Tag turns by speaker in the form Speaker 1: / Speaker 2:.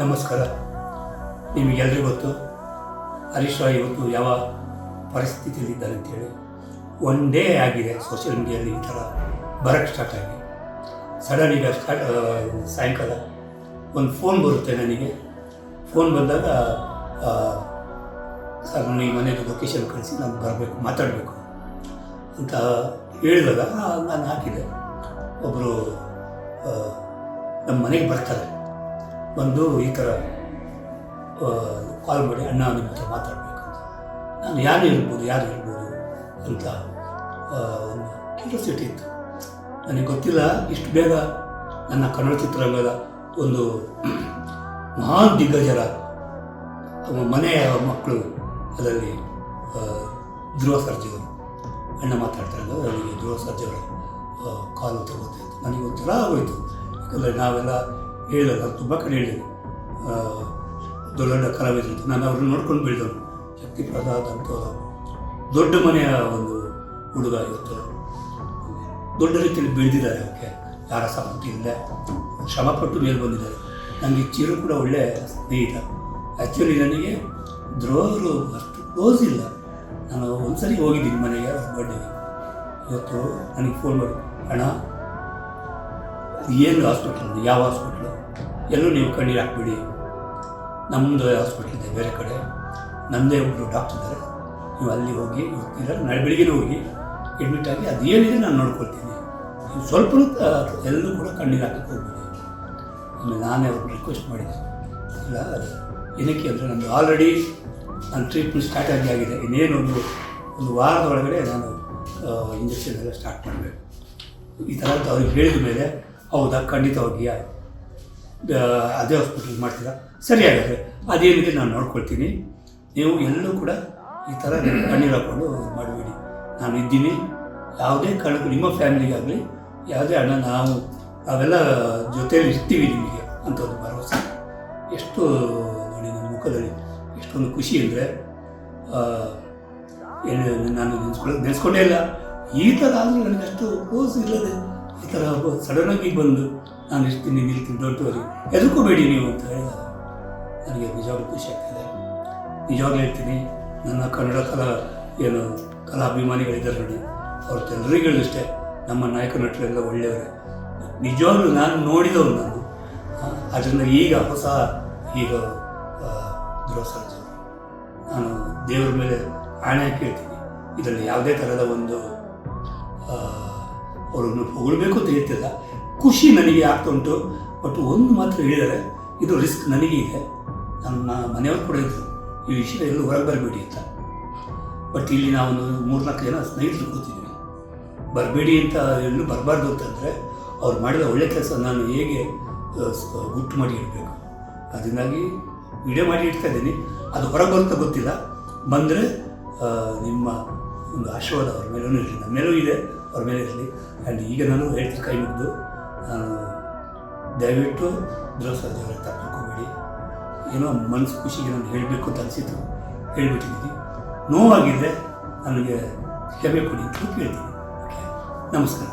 Speaker 1: ನಮಸ್ಕಾರ. ನಿಮಗೆಲ್ಲರಿಗೂ ಗೊತ್ತು, ಹರೀಶ್ ಇವತ್ತು ಯಾವ ಪರಿಸ್ಥಿತಿಯಲ್ಲಿದ್ದಾರೆ ಅಂತೇಳಿ. ಒನ್ ಡೇ ಆಗಿದೆ ಸೋಷಿಯಲ್ ಮೀಡಿಯಾದಲ್ಲಿ ಈ ಥರ ಬರೋಕ್ಕೆ ಸ್ಟಾರ್ಟ್ ಆಗಿ. ಸಡನ್ ಈಗ ಸ್ಟಾರ್ಟ್ ಸಾಯಂಕಾಲ ಒಂದು ಫೋನ್ ಬರುತ್ತೆ ನನಗೆ. ಫೋನ್ ಬಂದಾಗ ಸರ್ ನನಗೆ ಮನೆಗೆ ಲೊಕೇಶನ್ ಕಳಿಸಿ ನಾನು ಬರಬೇಕು, ಮಾತಾಡಬೇಕು ಅಂತ ಹೇಳಿದಾಗ ನಾನು ಹಾಕಿದೆ. ಒಬ್ಬರು ನಮ್ಮ ಮನೆಗೆ ಬರ್ತಾರೆ. ಬಂದು ಈ ಥರ ಕಾಲ್ ಮಾಡಿ ಅಣ್ಣ ನಿಮ್ಮ ಹತ್ರ ಮಾತಾಡಬೇಕು ನಾನು ಯಾರು ಹೇಳ್ಬೋದು ಯಾರು ಹೇಳ್ಬೋದು ಅಂತ ಒಂದು ಕ್ಯೂರಿಯಾಸಿಟಿ ಇತ್ತು. ನನಗೆ ಗೊತ್ತಿಲ್ಲ, ಇಷ್ಟು ಬೇಗ ನನ್ನ ಕನ್ನಡ ಚಿತ್ರರಂಗದ ಒಂದು ಮಹಾನ್ ದಿಗ್ಗಜರ ಮನೆಯ ಮಕ್ಕಳು ಅದರಲ್ಲಿ ಧ್ರುವ ಸರ್ಜಿಗಳು ಅಣ್ಣ ಮಾತಾಡ್ತಾ ಇದ್ದಾರೆ ನನಗೆ ಧ್ರುವ ಸರ್ಜಿಗಳು ಕಾಲು ತಗೋತಾ ಇತ್ತು. ನನಗೆ ಒಂಥರ ಆಗೋಯ್ತು. ಯಾಕಂದರೆ ನಾವೆಲ್ಲ ಹೇಳಿಲ್ಲ ತುಂಬ ಕಡೆ ಹೇಳಿದೆ ಆ, ದೊಡ್ಡ ಕಲಾವಿದರು ನಾನು ಅವ್ರನ್ನ ನೋಡ್ಕೊಂಡು ಬೆಳೆದವನು. ಶಕ್ತಿ ಪ್ರಸಾದ್ ಅಂತ ದೊಡ್ಡ ಮನೆಯ ಒಂದು ಹುಡುಗ ಇವತ್ತು. ದೊಡ್ಡ ರೀತಿಯಲ್ಲಿ ಬೆಳೆದಿದ್ದಾರೆ ಅವಕ್ಕೆ. ಯಾರ ಇಲ್ಲ. ಶ್ರಮಪಟ್ಟು ಮೇಲೆ ಬಂದಿದ್ದಾರೆ. ನನಗೆ ಚಿರು ಕೂಡ ಒಳ್ಳೆಯ ಸ್ನೇಹಿತ. ಆ್ಯಕ್ಚುಲಿ ನನಗೆ ದ್ರೋಹರು ಅಷ್ಟು ಕ್ಲೋಸ್ ಇಲ್ಲ. ನಾನು ಒಂದ್ಸರಿ ಹೋಗಿದ್ದೀನಿ ಮನೆಗೆ ಬರ್ಡೇಗೆ ಇವತ್ತು ನನಗೆ ಫೋನ್ ಮಾಡಿ. ಅಣ್ಣ ಏನು ಹಾಸ್ಪಿಟ್ಲ್ ಯಾವ ಹಾಸ್ಪಿಟ್ಲು ಎಲ್ಲೂ ನೀವು ಕಣ್ಣೀರು ಹಾಕ್ಬಿಡಿ. ನಮ್ಮದು ಹಾಸ್ಪಿಟ್ಲ್ ಇದೆ ಬೇರೆ ಕಡೆ. ನಮ್ಮದೇ ಒಬ್ಬರು ಡಾಕ್ಟರ್ ಇದ್ದಾರೆ. ನೀವು ಅಲ್ಲಿ ಹೋಗಿ ಇರೋ ನಾಳೆ ಬೆಳಿಗ್ಗೆ ಹೋಗಿ ಅಡ್ಮಿಟ್ ಆಗಿ ಅದು ಏನಿದೆ ನಾನು ನೋಡ್ಕೊಳ್ತೀನಿ. ನೀವು ಸ್ವಲ್ಪ ಎಲ್ಲೂ ಕೂಡ ಕಣ್ಣೀರು ಹಾಕಕ್ಕೆ ಹೋಗ್ಬೇಡಿ. ಆಮೇಲೆ ನಾನೇ ಅವ್ರಿಗೆ ರಿಕ್ವೆಸ್ಟ್ ಮಾಡಿದೆ. ಇಲ್ಲ, ಏನಕ್ಕೆ ಅಂದರೆ ನಂದು ಆಲ್ರೆಡಿ ನನ್ನ ಟ್ರೀಟ್ಮೆಂಟ್ ಸ್ಟಾರ್ಟ್ ಆಗಿ ಆಗಿದೆ. ಇನ್ನೇನು ಒಂದು ಒಂದು ವಾರದ ಒಳಗಡೆ ನಾನು ಇಂಜೆಕ್ಷನ್ ಎಲ್ಲ ಸ್ಟಾರ್ಟ್ ಮಾಡಬೇಕು. ಈ ಥರ ಅಂತ ಅವ್ರಿಗೆ ಹೇಳಿದ ಮೇಲೆ ಹೌದಾ? ಖಂಡಿತವಾಗಿಯಾ ಅದೇ ಹಾಸ್ಪಿಟ್ಲಿಗೆ ಮಾಡ್ತೀರಾ? ಸರಿ ಹಾಗಾದರೆ, ಅದೇನಿದೆ ನಾನು ನೋಡ್ಕೊಳ್ತೀನಿ. ನೀವು ಎಲ್ಲೂ ಕೂಡ ಈ ಥರ ಕಣ್ಣೀರು ಹಾಕ್ಕೊಂಡು ಮಾಡಬೇಡಿ. ನಾನು ಇದ್ದೀನಿ. ಯಾವುದೇ ಕಾರಣಕ್ಕೆ ನಿಮ್ಮ ಫ್ಯಾಮಿಲಿಗಾಗಲಿ, ಯಾವುದೇ ಹಣ ನಾವು, ನಾವೆಲ್ಲ ಜೊತೆಯಲ್ಲಿ ಇರ್ತೀವಿ ನಿಮಗೆ ಅಂತ ಒಂದು ಭರವಸೆ. ಎಷ್ಟು ನೋಡಿ ನನ್ನ ಮುಖದಲ್ಲಿ ಎಷ್ಟೊಂದು ಖುಷಿ ಅಂದರೆ ಏನು ನಾನು ನೆನೆಸ್ಕೊಳ್ಳೋದು ನೆನೆಸ್ಕೊಂಡೇ ಇಲ್ಲ. ಈ ಥರ ಆದರೆ ನನಗೆ ಅಷ್ಟು ಕ್ಲೋಸ್ ಇಲ್ಲದೆ ಈ ಥರ ಸಡನ್ನಾಗಿ ಬಂದು ನಾನು ಇರ್ತೀನಿ ನಿಲ್ತೀನಿ ಎದಕ್ಕೂ ಎದುರ್ಕೋಬೇಡಿ ನೀವು ಅಂತ ಹೇಳಿದಾಗ ನನಗೆ ನಿಜವಾಗ್ಲೂ ಖುಷಿ ಆಗ್ತಿದೆ. ನಿಜವಾಗ್ಲೂ ಹೇಳ್ತೀನಿ, ನನ್ನ ಕನ್ನಡ ಕಲಾ ಏನು ಕಲಾಭಿಮಾನಿಗಳಿದ್ದಾರೆ ನೋಡಿ ಅವ್ರ ಅಷ್ಟೇ, ನಮ್ಮ ನಾಯಕ ನಟರೆಲ್ಲ ಒಳ್ಳೆಯವರೇ. ನಿಜವಾಗ್ಲೂ ನಾನು ನೋಡಿದವನು ನಾನು. ಅದರಿಂದ ಈಗ ಹೊಸ ಈಗ ಧ್ರುವ ಸರ್ಜಾ ನಾನು ದೇವರ ಮೇಲೆ ಆಣೆ ಕೇಳ್ತೀನಿ ಇದರಲ್ಲಿ ಯಾವುದೇ ಥರದ ಒಂದು ಅವ್ರನ್ನು ಹೊಗಳಬೇಕು ಅಂತ ಹೇಳ್ತಿಲ್ಲ. ಖುಷಿ ನನಗೆ ಆಗ್ತಾ ಉಂಟು ಬಟ್ ಒಂದು ಮಾತ್ರ ಹೇಳಿದರೆ ಇದು ರಿಸ್ಕ್ ನನಗೆ ಇದೆ. ನಮ್ಮ ಮನೆಯವರು ಕೂಡ ಇದ್ದರು ಈ ವಿಷಯ ಎಲ್ಲೂ ಹೊರಗೆ ಬರಬೇಡಿ ಅಂತ. ಬಟ್ ಇಲ್ಲಿ ನಾವೊಂದು ಮೂರ್ನಾಲ್ಕು ಜನ ಸ್ನೇಹಿತರು ಕೂತಿದ್ವಿ ಬರಬೇಡಿ ಅಂತ ಎಲ್ಲೂ ಬರಬಾರ್ದು ಅಂತಂದರೆ ಅವ್ರು ಮಾಡಿದ ಒಳ್ಳೆ ಕೆಲಸ ನಾನು ಹೇಗೆ ಗುಟ್ಟು ಮಾಡಿ ಇಡಬೇಕು. ಅದರಿಂದಾಗಿ ವಿಡಿಯೋ ಮಾಡಿ ಇಡ್ತಾ ಇದ್ದೀನಿ. ಅದು ಹೊರಗೆ ಬರುತ್ತಾ ಗೊತ್ತಿಲ್ಲ. ಬಂದರೆ ನಿಮ್ಮ ಒಂದು ಆಶೀರ್ವಾದ ಅವ್ರ ಮೇಲೂ ನನ್ನ ಮೇಲೂ ಇದೆ. ಅವ್ರ ಮೇಲೆ ಇರಲಿ ಆ್ಯಂಡ್ ಈಗ ನಾನು ಹೇಳ್ತೀನಿ ಕೈ ಮುಗಿದು ದಯವಿಟ್ಟು ಧ್ರುವ ಸರ್ಜಾವ್ರ ತಪ್ಪಿಕೋಬೇಡಿ ಏನೋ ಮನಸ್ಸು ಖುಷಿಗೆ ನಾನು ಹೇಳಬೇಕು ಅಂತ ಅನಿಸಿತು ಹೇಳಿಬಿಟ್ಟಿದ್ದೀನಿ ನೋವಾಗಿದ್ದರೆ ನನಗೆ ಕ್ಷಮೆ ಕೊಡಿ ಅಂತ ಕೇಳ್ತೀನಿ. ಓಕೆ ನಮಸ್ಕಾರ.